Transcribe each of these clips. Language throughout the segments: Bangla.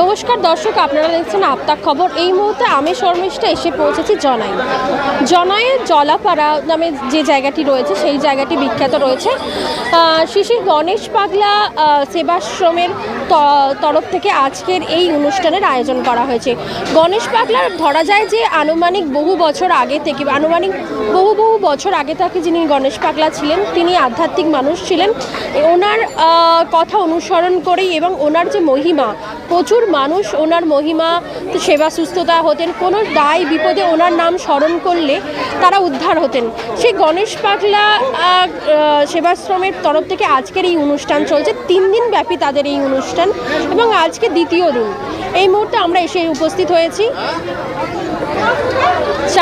নমস্কার দর্শক, আপনারা দেখছেন আপনার খবর। এই মুহূর্তে আমি শর্মিষ্ঠা এসে পৌঁছেছি জনাই জনাইয়ের জলাপাড়া নামে যে জায়গাটি রয়েছে, সেই জায়গাটি বিখ্যাত রয়েছে। শ্রী গণেশ পাগলা সেবাশ্রমের তরফ থেকে আজকের এই অনুষ্ঠানের আয়োজন করা হয়েছে। গণেশ পাগলার ধরা যায় যে আনুমানিক বহু বছর আগে থেকে, আনুমানিক বহু বহু বছর আগে থেকে যিনি গণেশ পাগলা ছিলেন, তিনি আধ্যাত্মিক মানুষ ছিলেন। ওনার কথা অনুসরণ করেই এবং ওনার যে মহিমা প্রচুর মানুষ ওনার মহিমা, সেবা, সুস্থতা হতেন। কোনো দায় বিপদে ওনার নাম স্মরণ করলে তারা উদ্ধার হতেন। সেই গণেশ পাগলা সেবাশ্রমের তরফ থেকে আজকের এই অনুষ্ঠান চলছে। তিন দিন ব্যাপী তাদের এই অনুষ্ঠান এবং আজকে দ্বিতীয় দিন। এই মুহূর্তে আমরা এসে উপস্থিত হয়েছি।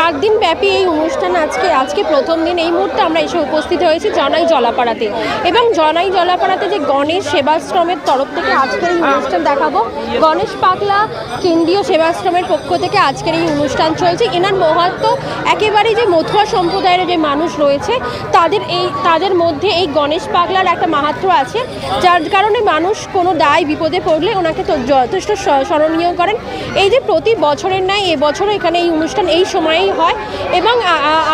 চার দিন ব্যাপী এই অনুষ্ঠান আজকে আজকে প্রথম দিন এই মুহূর্তে আমরা এসে উপস্থিত হয়েছি জনাই জলাপাড়াতে। এবং জনাই জলাপাড়াতে যে গণেশ সেবাশ্রমের তরফ থেকে আজকের এই অনুষ্ঠান দেখাবো, গণেশ পাগলা কেন্দ্রীয় সেবাশ্রমের পক্ষ থেকে আজকের এই অনুষ্ঠান চলছে। এনার মহাত্ম একেবারেই যে মথুয়া সম্প্রদায়ের যে মানুষ রয়েছে, তাদের এই, তাদের মধ্যে এই গণেশ পাগলার একটা মাহাত্ম আছে, যার কারণে মানুষ কোনো দায় বিপদে পড়লে ওনাকে তো যথেষ্ট স্মরণীয় করেন। এই যে প্রতি বছরের ন্যায় এবছরও এখানে এই অনুষ্ঠান এই সময়েই হয় এবং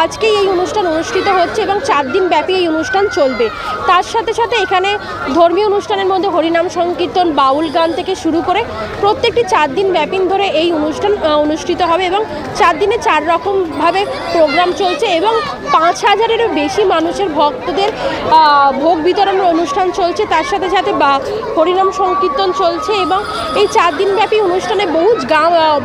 আজকে এই অনুষ্ঠান অনুষ্ঠিত হচ্ছে এবং চার দিন ব্যাপী এই অনুষ্ঠান চলবে। তার সাথে সাথে এখানে ধর্মীয় অনুষ্ঠানের মধ্যে হরিনাম সংকীর্তন, বাউল গান থেকে শুরু করে প্রত্যেকটি চার দিন ব্যাপী ধরে এই অনুষ্ঠান অনুষ্ঠিত হবে এবং চার দিনে চার রকমভাবে প্রোগ্রাম চলছে এবং পাঁচ হাজারেরও বেশি মানুষের ভক্তদের ভোগ বিতরণের অনুষ্ঠান চলছে। তার সাথে সাথে বা, হরিনাম সংকীর্তন চলছে এবং এই চার দিনব্যাপী অনুষ্ঠানে বহু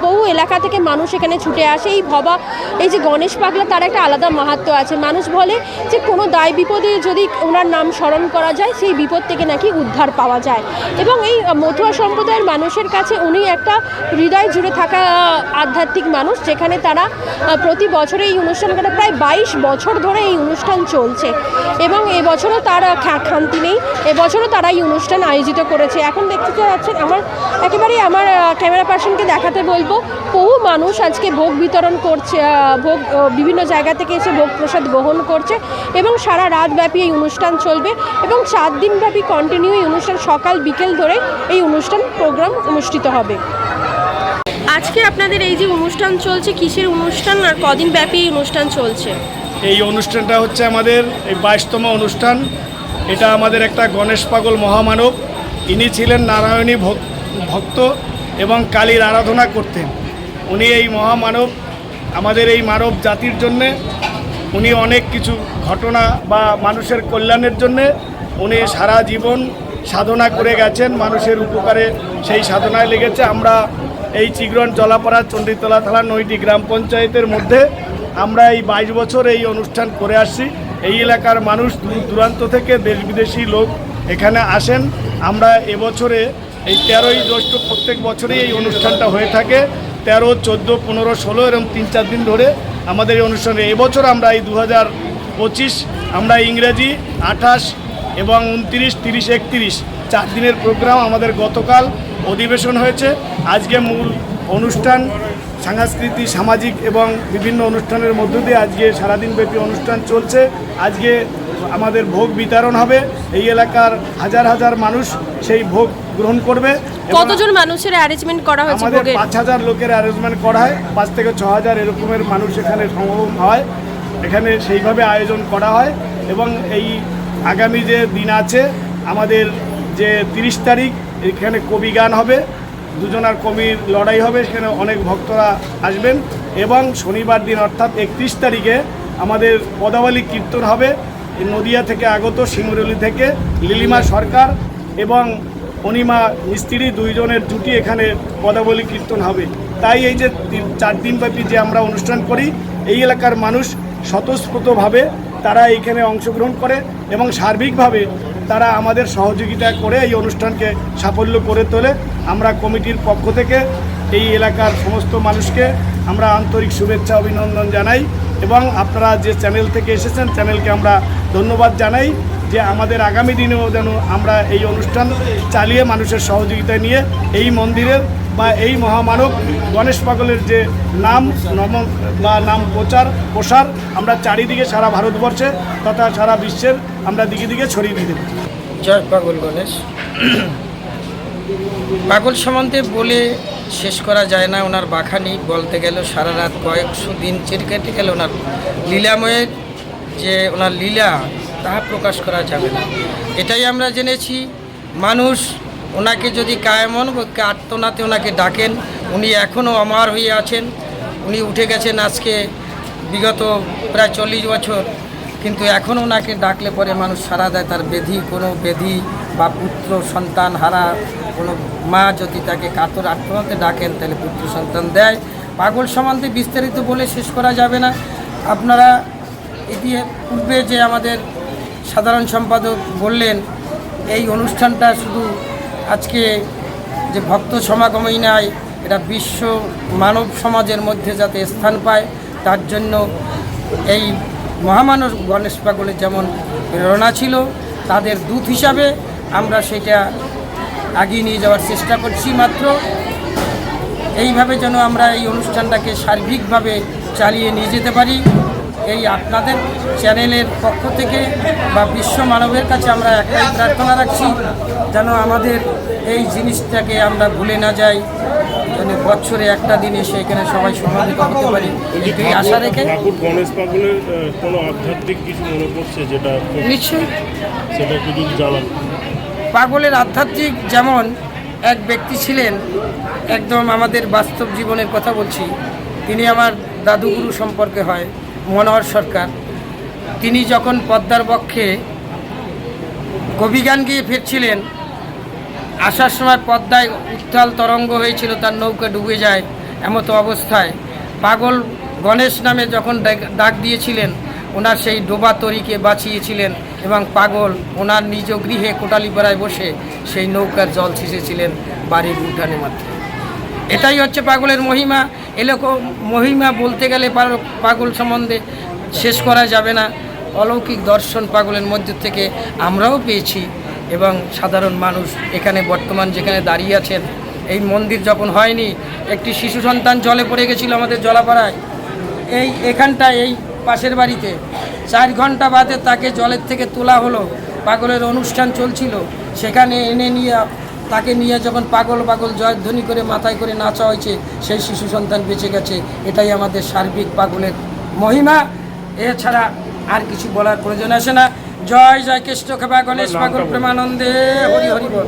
বহু এলাকা থেকে মানুষ এখানে ছুটে আসে। এই ভবা এই যে গণেশ পাগলা তার একটা আলাদা মাহাত্ম আছে। মানুষ বলে যে কোনো দায় বিপদে যদি ওনার নাম স্মরণ করা যায় সেই বিপদ থেকে নাকি উদ্ধার পাওয়া যায়। এবং এই আ, মতুয়া সম্প্রদায়ের মানুষের কাছে উনি একটা হৃদয় জুড়ে থাকা আধ্যাত্মিক মানুষ যেখানে তারা প্রতি বছরে এই অনুষ্ঠান করে প্রায় বাইশ বছর ধরে এই অনুষ্ঠান চলছে। এবং এবছরও তার আ, খা- খামতি নেই। এবছরও তারা এই অনুষ্ঠান আয়োজিত করেছে। এখন দেখতে যাচ্ছেন আমার একেবারেই আমার ক্যামেরা পার্সনকে দেখাতে বলব বহু মানুষ আজকে ভোগ বিতরণ করছে ভোগ বিভিন্ন জায়গা থেকে এসে ভোগ প্রসাদ গ্রহণ করছে এবং সারা রাত ব্যাপী এই অনুষ্ঠান চলবে এবং চার দিন ব্যাপী কন্টিনিউ এই অনুষ্ঠান সকাল বিকেল ধরে এই অনুষ্ঠান প্রোগ্রাম অনুষ্ঠিত হবে। আজকে আপনাদের এই যে অনুষ্ঠান চলছে, কিসের অনুষ্ঠান আর কদিন ব্যাপী এই অনুষ্ঠান চলছে? এই অনুষ্ঠানটা হচ্ছে আমাদের এই বাইশতম অনুষ্ঠান। এটা আমাদের একটা গণেশ পাগল মহামানব। ইনি ছিলেন নারায়ণী ভক্ত এবং কালীর আরাধনা করতেন। উনি এই মহামানব আমাদের এই মানব জাতির জন্যে, উনি অনেক কিছু ঘটনা বা মানুষের কল্যাণের জন্যে উনি সারা জীবন সাধনা করে গেছেন, মানুষের উপকারে সেই সাধনায় লেগেছে। আমরা এই চিগরন জলাপাড়া চণ্ডীতলা থানা নয়টি গ্রাম পঞ্চায়েতের মধ্যে আমরা এই বাইশ বছর এই অনুষ্ঠান করে আসছি। এই এলাকার মানুষ দূর দূরান্ত থেকে দেশ বিদেশি লোক এখানে আসেন। আমরা এবছরে এই তেরোই জ্যৈষ্ঠ প্রত্যেক বছরেই এই অনুষ্ঠানটা হয়ে থাকে। তেরো, চোদ্দ, পনেরো, ষোলো এরকম তিন, চার দিন ধরে আমাদের এই অনুষ্ঠানে এবছর আমরা এই দু পঁচিশ, আমরা ইংরেজি আঠাশ এবং উনত্রিশ, তিরিশ, একত্রিশ চার দিনের প্রোগ্রাম আমাদের গতকাল অধিবেশন হয়েছে। আজকে মূল অনুষ্ঠান সাংস্কৃতিক, সামাজিক এবং বিভিন্ন অনুষ্ঠানের মধ্য দিয়ে আজকে সারাদিন ব্যাপী অনুষ্ঠান চলছে। আজকে আমাদের ভোগ বিতরণ হবে। এই এলাকার হাজার হাজার মানুষ সেই ভোগ গ্রহণ করবে। কতজন মানুষের অ্যারেঞ্জমেন্ট করা হয়েছে আমাদের পাঁচ হাজার লোকের অ্যারেঞ্জমেন্ট করা হয় পাঁচ থেকে ছ হাজার এরকমের মানুষ এখানে সমাগম হয়। এখানে সেইভাবে আয়োজন করা হয় এবং এই আগামী যে দিন আছে আমাদের যে তিরিশ তারিখ এখানে কবি গান হবে দুজনার কবির লড়াই হবে সেখানে অনেক ভক্তরা আসবেন এবং শনিবার দিন অর্থাৎ একত্রিশ তারিখে আমাদের পদাবলী কীর্তন হবে নদিয়া থেকে আগত সিংরলি থেকে লিলিমা সরকার এবং অনিমা মিস্ত্রি দুইজনের জুটি এখানে পদাবলী কীর্তন হবে। তাই এই যে চার দিনব্যাপী যে আমরা অনুষ্ঠান করি, এই এলাকার মানুষ স্বতঃস্ফূর্তভাবে তারা এইখানে অংশগ্রহণ করে এবং সার্বিকভাবে তারা আমাদের সহযোগিতা করে এই অনুষ্ঠানকে সাফল্য করে তোলে। আমরা কমিটির পক্ষ থেকে এই এলাকার সমস্ত মানুষকে আমরা আন্তরিক শুভেচ্ছা, অভিনন্দন জানাই এবং আপনারা যে চ্যানেল থেকে এসেছেন, চ্যানেলকে আমরা ধন্যবাদ জানাই। যে আমাদের আগামী দিনেও যেন আমরা এই অনুষ্ঠান চালিয়ে মানুষের সহযোগিতা নিয়ে এই মন্দিরের বা এই মহামানব গণেশ পাগলের যে নাম নম বা নাম প্রচার, প্রসার আমরা চারিদিকে সারা ভারতবর্ষে তথা সারা বিশ্বের আমরা দিকে দিকে ছড়িয়ে দিতে জয় পাগল গণেশ। পাগল সম্বন্ধে বলে শেষ করা যায় না, ওনার বাখানি বলতে গেল সারা রাত কয়েকশো দিন চের কেটে গেল ওনার লীলাময়ের যে ওনার লীলা তাহা প্রকাশ করা যাবে না। এটাই আমরা জেনেছি। মানুষ ওনাকে যদি কায়মন আত্মনাতে ওনাকে ডাকেন। উনি এখনও অমর হয়ে আছেন। উনি উঠে গেছেন আজকে বিগত প্রায় চল্লিশ বছর। কিন্তু এখন ওনাকে ডাকলে পরে মানুষ সারা দেয়। তার বেধি কোনো বেধি বা পুত্র, সন্তান, হারা, কোনো মা যদি তাকে কাতর আত্মনাতে ডাকেন, তাহলে পুত্র, সন্তান দেয়। পাগল সম্বন্ধে বিস্তারিত বলে শেষ করা যাবে না। আপনারা এটি পূর্বে যে আমাদের সাধারণ সম্পাদক বললেন, এই অনুষ্ঠানটা শুধু আজকে যে ভক্ত সমাগমই নাই, এটা বিশ্ব মানব সমাজের মধ্যে যাতে স্থান পায়, তার জন্য এই মহামানব গণেশ পাগলের যেমন প্রেরণা ছিল, তাদের দূত হিসাবে আমরা সেটা আগিয়ে নিয়ে যাওয়ার চেষ্টা করছি মাত্র। এইভাবে যেন আমরা এই অনুষ্ঠানটাকে সার্বিকভাবে চালিয়ে নিয়ে যেতে পারি। এই আপনাদের চ্যানেলের পক্ষ থেকে বা বিশ্ব মানবের কাছে আমরা একটাই প্রার্থনা রাখছি যেন আমাদের এই জিনিসটাকে আমরা ভুলে না যাই যেন বছরে একটা দিন এসে এখানে সবাই সমাবেত হতে পারি। এই আশা রেখে গণেশ পাগলের কোনো আধ্যাত্মিক কিছু মনে পড়ছে যেটা নিশ্চয়ই। সেটা যদি জানান। পাগলের আধ্যাত্মিক যেমন এক ব্যক্তি ছিলেন একদম আমাদের বাস্তব জীবনের কথা বলছি তিনি আমার দাদুগুরু সম্পর্কে হয়। মনোহর সরকার, তিনি যখন পদ্মার বক্ষে কবিগান গিয়ে ফিরছিলেন, আসার সময় পদ্মায় উত্তাল তরঙ্গ হয়েছিল, তার নৌকা ডুবে যায় এমতো অবস্থায়। পাগল গণেশ নামে যখন ডাক- ডাক দিয়েছিলেন, ওনার সেই ডোবা তরিকে বাঁচিয়েছিলেন এবং পাগল ওনার নিজ গৃহে কোটালিপাড়ায় বসে সেই নৌকার জল ছিঁচেছিলেন বাড়ির উঠানে মাত্র। এটাই হচ্ছে পাগলের মহিমা। এরকম মহিমা বলতে গেলে পাগল সম্বন্ধে শেষ করা যাবে না। অলৌকিক দর্শন পাগলের মধ্যে থেকে আমরাও পেয়েছি এবং সাধারণ মানুষ এখানে বর্তমান যেখানে দাঁড়িয়ে আছেন, এই মন্দির যখন হয়নি, একটি শিশু সন্তান জলে পড়ে গেছিল আমাদের জলাপাড়ায়। এই এখানটা এই পাশের বাড়িতে চার ঘণ্টা বাদে তাকে জলের থেকে তোলা হলো। পাগলের অনুষ্ঠান চলছিল। সেখানে এনে নিয়ে তাকে নিয়ে যখন পাগল পাগল জয়ধ্বনি করে মাথায় করে নাচা হয়েছে, সেই শিশু সন্তান বেঁচে গেছে। এটাই আমাদের সার্বিক পাগলের মহিমা। এছাড়া আর কিছু বলার প্রয়োজন আসে না? জয় জয় কৃষ্ণ খেপা গণেশ, পাগল, প্রেমানন্দে, হরি হরি বল।